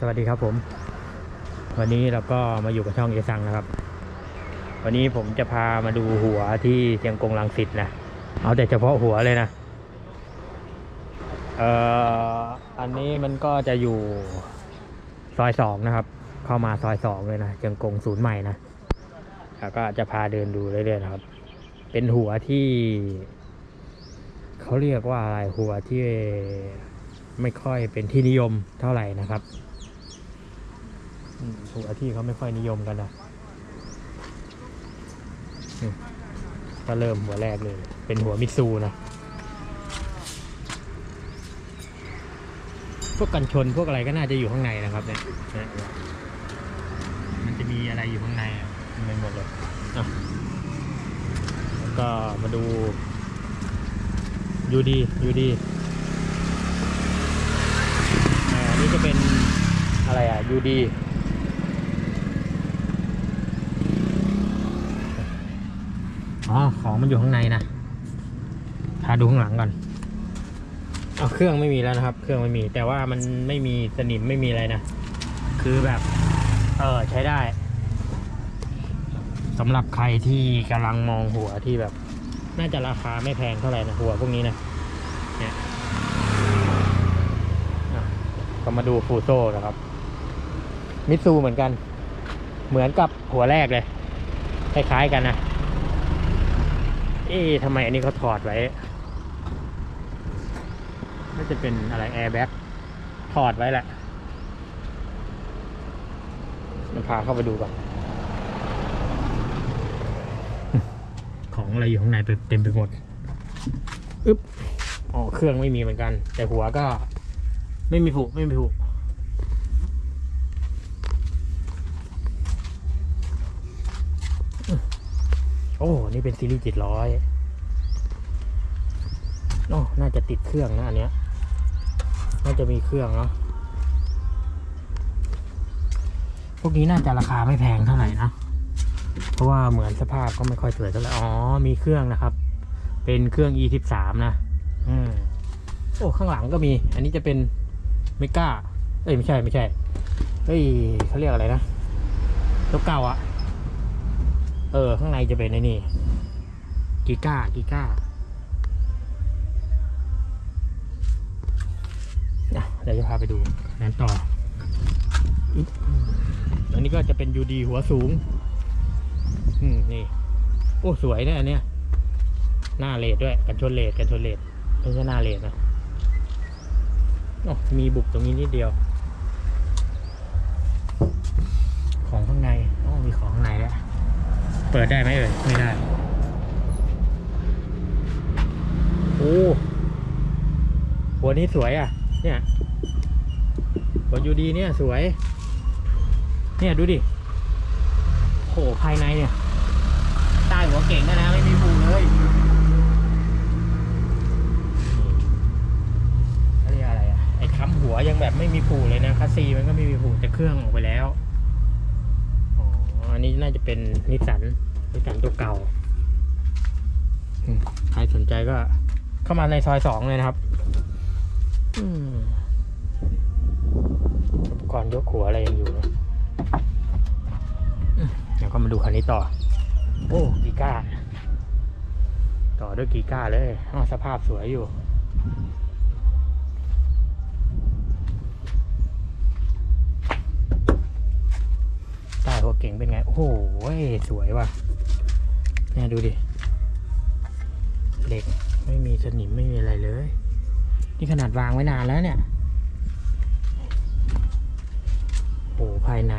สวัสดีครับผม วันนี้เราก็มาอยู่กับช่องเอซังนะครับ วันนี้ผมจะพามาดูหัวที่เชียงกงลังสิตนะ เอาแต่เฉพาะหัวเลยนะ เอ่อ อันนี้มันก็จะอยู่ซอยสองนะครับ เข้ามาซอยสองเลยนะเชียงกงศูนย์ใหม่นะแล้วก็จะพาเดินดูเรื่อยๆนะครับ เป็นหัวที่ เขาเรียกว่าอะไรหัวที่ ไม่ค่อยเป็นที่นิยมเท่าไหร่นะครับอืมหัวที่เขาไม่ค่อยนิยมกันนะอืมก็เริ่มหัวแรกเลย เป็นหัวมิตซูนะ พวกกันชนพวกอะไรก็น่าจะอยู่ข้างในนะครับเนี่ยเนี่ยเนี่ยมันจะมีอะไรอยู่ข้างในอะเต็มไปหมดเลยอะแล้วก็มาดูยูดียูดีอ่าอั นี้จะเป็นอะไรอะยูดีอ๋อ ของมันอยู่ข้างในนะ พาดูข้างหลังก่อนเอาเครื่องไม่มีแล้วนะครับ เครื่องไม่มี แต่ว่ามันไม่มีสนิมไม่มีอะไรนะ คือแบบ เออใช้ได้สำหรับใครที่กำลังมองหัวที่แบบ น่าจะราคาไม่แพงเท่าไหร่นะหัวพวกนี้นะ เนี่ยอะ ก็มาดูฟูโซ่นะครับมิตซูเหมือนกัน เหมือนกับหัวแรกเลยคล้ายๆกันนะ เอ๊ะทำไมอันนี้เขาถอดไว้น่าจะเป็นอะไรแอร์แบ็กถอดไว้แหละมันพาเข้าไปดูก่อน ของอะไรอยู่ข้างในเต็มไปหมด อึ๊บ อ๋อ เครื่องไม่มีเหมือนกัน แต่หัวก็ ไม่มีผุไม่มีผุโอ้ นี่เป็นซีรีส์เจ็ดร้อยโอ้น่าจะติดเครื่องนะอันเนี้ย น่าจะมีเครื่องเนาะ พวกนี้น่าจะราคาไม่แพงเท่าไหร่นะ เพราะว่าเหมือนสภาพก็ไม่ค่อยสวยเท่าไหร่ อ๋อ มีเครื่องนะครับ เป็นเครื่อง e 1 3นะ อืม โอ้ ข้างหลังก็มี อันนี้จะเป็น เมกาเอ้ยไม่ใช่ไม่ใช่เฮ้ยเขาเรียกอะไรนะตัวเก่าอะเออ ข้างในจะเป็นไอ้นี่กิก้ากิก้าเดี๋ยวจะพาไปดูนั้นต่ออันนี้ก็จะเป็นยูดีหัวสูง อืม นี่ โอ้ สวยเนะอันเนี้ย หน้าเลดด้วย กันชนเลดกันชนเลดไม่ใช่หน้าเลดนะ มีบุบตรงนี้นิดเดียว ของข้างในโอ้มีของข้างในแล้ว เปิดได้ไหมเอ่ย ไม่ได้ โอ้หัวนี้สวยอะ เนี่ยหัวยูดีเนี่ยสวย เนี่ยดูดิโหภายในเนี่ย ใต้หัวเก่งนะนะ ไม่มีผูเลยนี่เขาเรียก อะไรอะไอ้ค้ำหัวยังแบบไม่มีผูเลยนะคัสซีมันก็ไม่มีผูแต่เครื่องออกไปแล้วอ๋ออันนี้น่าจะเป็นนิสสันนิสสันตัวเก่าใครสนใจก็เข้ามาในซอยสองเลยนะครับอืมอุปกรณ์ยกหัวอะไรยังอยู่เดี๋ยวก็มาดูคันนี้ต่อ โอ้กีก้า ต่อด้วยกีก้าเลยอ้าวสภาพสวยอยู่ ใต้หัวเก่งเป็นไง โอ้โหสวยว่ะเนี่ยดูดิ เหล็กไม่มีสนิมไม่มีอะไรเลย นี่ขนาดวางไว้นานแล้วเนี่ย โอ้ภายใน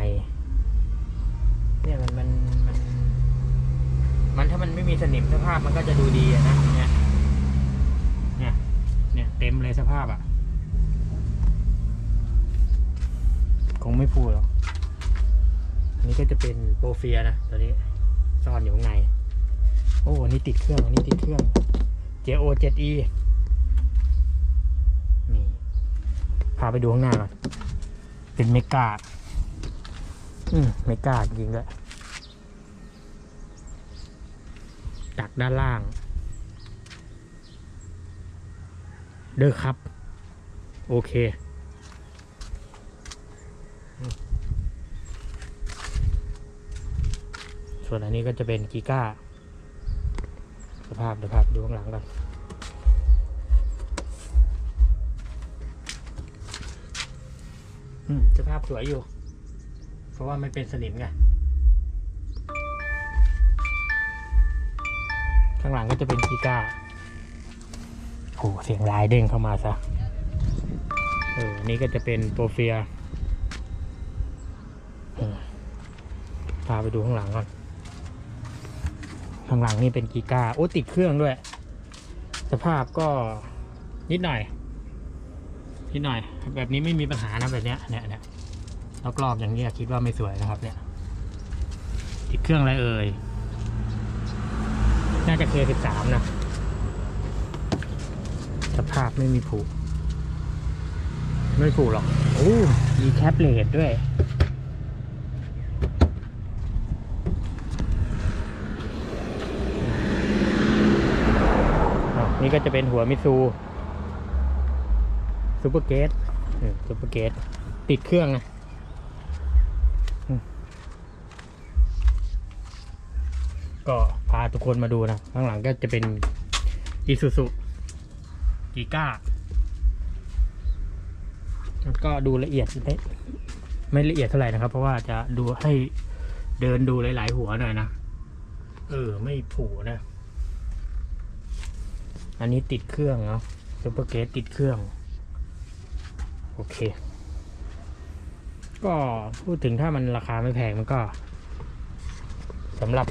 เนี่ยมันมันมันมันถ้ามันไม่มีสนิมสภาพมันก็จะดูดีอะนะเนี่ยเนี่ยเนี่ยเต็มเลยสภาพอะ่ะ คงไม่พูดหรอก นนี้ก็จะเป็นโปรเฟียนะตัวนี้ซ่อนอยู่ข้างใน โอ้อันนี้ติดเครื่องอันนี้ติดเครื่อง JO 7E นี่พาไปดูข้างหน้าก่อน เป็นเมกาอืมเมกาจริงๆด้วยดักด้านล่าง เด้อครับ โอเค ส่วนอันนี้ก็จะเป็นกีก้าสภาพเดี๋ยวภาพดูข้างหลังกันอืมสภาพสวยอยู่ เพราะว่าไม่เป็นสนิมไง ข้างหลังก็จะเป็นกีก้าโอ้เสียงลายเด้งเข้ามาซะ เออ นี่ก็จะเป็นโปรเฟียพาไปดูข้างหลังก่อน ข้างหลังนี่เป็นกีกาโอ้ติดเครื่องด้วย สภาพก็นิดหน่อย นิดหน่อย แบบนี้ไม่มีปัญหานะแบบเนี้ยเนี่ยเนี่ยแล้วกรอบอย่างเงี้ยคิดว่าไม่สวยนะครับ เนี่ย ติดเครื่องอะไรเอ่ยน่าจะเคสิบสามนะ สภาพไม่มีผุไม่ผุหรอก โอ้มีแคปเลดด้วย อ้าว นี่ก็จะเป็นหัวมิซูซูเปอร์เกตซูเปอร์เกตติดเครื่องนะก็พาทุกคนมาดูนะข้างหลังก็จะเป็นอีซูซูกีก้าก็ดูละเอียดไม่ไม่ละเอียดเท่าไหร่นะครับ เพราะว่าจะดูให้เดินดูหลาย ๆ หัวหน่อยนะ เออ ไม่ผูนะ อันนี้ติดเครื่องเนาะซูเปอร์เกตติดเครื่อง โอเค ก็พูดถึงถ้ามันราคาไม่แพงมันก็สำหรับ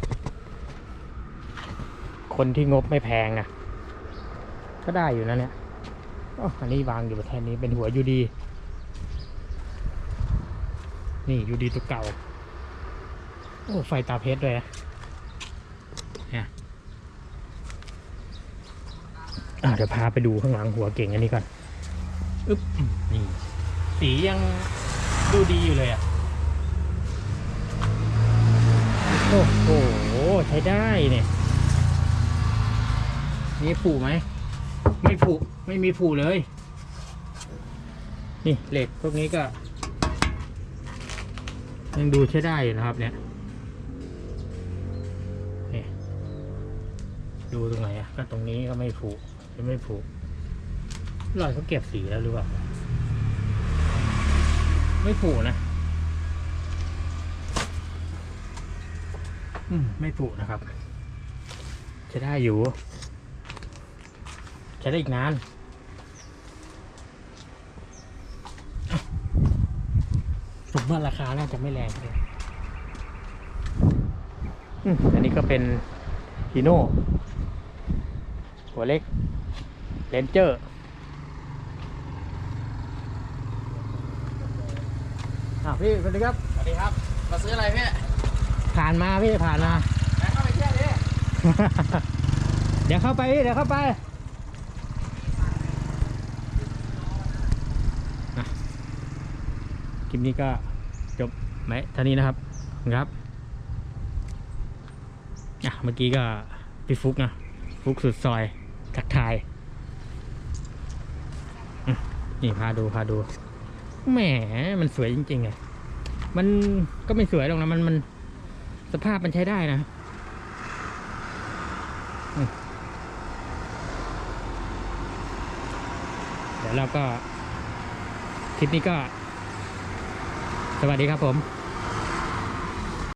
คนที่งบไม่แพงอะก็ได้อยู่นะเนี่ยอันนี้วางอยู่แค่นี้เป็นหัวยูดี นี่ยูดีตัวเก่า โอ้ ไฟตาเพชรด้วยนะเนี่ย อะ เดี๋ยวพาไปดูข้างหลังหัวเก่งอันนี้ก่อนอึ๊บนี่สียังดูดีอยู่เลยอะ โอ้โห ใช้ได้เนี่ย นี่ผูไหม ไม่ผูไม่มีผูเลย นี่เหล็กพวกนี้ก็ ยังดูใช้ได้อยู่นะครับ เนี่ยนี่ดูตรงไหนอะ ก็ตรงนี้ก็ไม่ผู จะไม่ผูรอยเขาเก็บสีแล้วหรือเปล่า ไม่ผูนะอืมไม่ผูนะครับ จะได้อยู่ จะได้อีกนานผมว่าราคาน่าจะไม่แรงเลยอืมอันนี้ก็เป็นฮีโน่หัวเล็ก เลนเจอร์อะพี่สวัสดีครับสวัสดีครับ มาซื้ออะไรพี่ผ่านมาพี่ผ่านมาแม่เข้าไปเที่ยวดิ เดี๋ยวเข้าไปพี่เดี๋ยวเข้าไปนะคลิปนี้ก็จบไหมเท่านี้นะครับครับอะเมื่อกี้ก็พี่ฟุกนะฟุกสุดซอยทักทายอืม นี่พาดูพาดูแหมมันสวยจริงๆไงมันก็ไม่สวยหรอกนะมันมันสภาพมันใช้ได้นะเดี๋ยวเราก็ คลิปนี้ก็ สวัสดีครับผม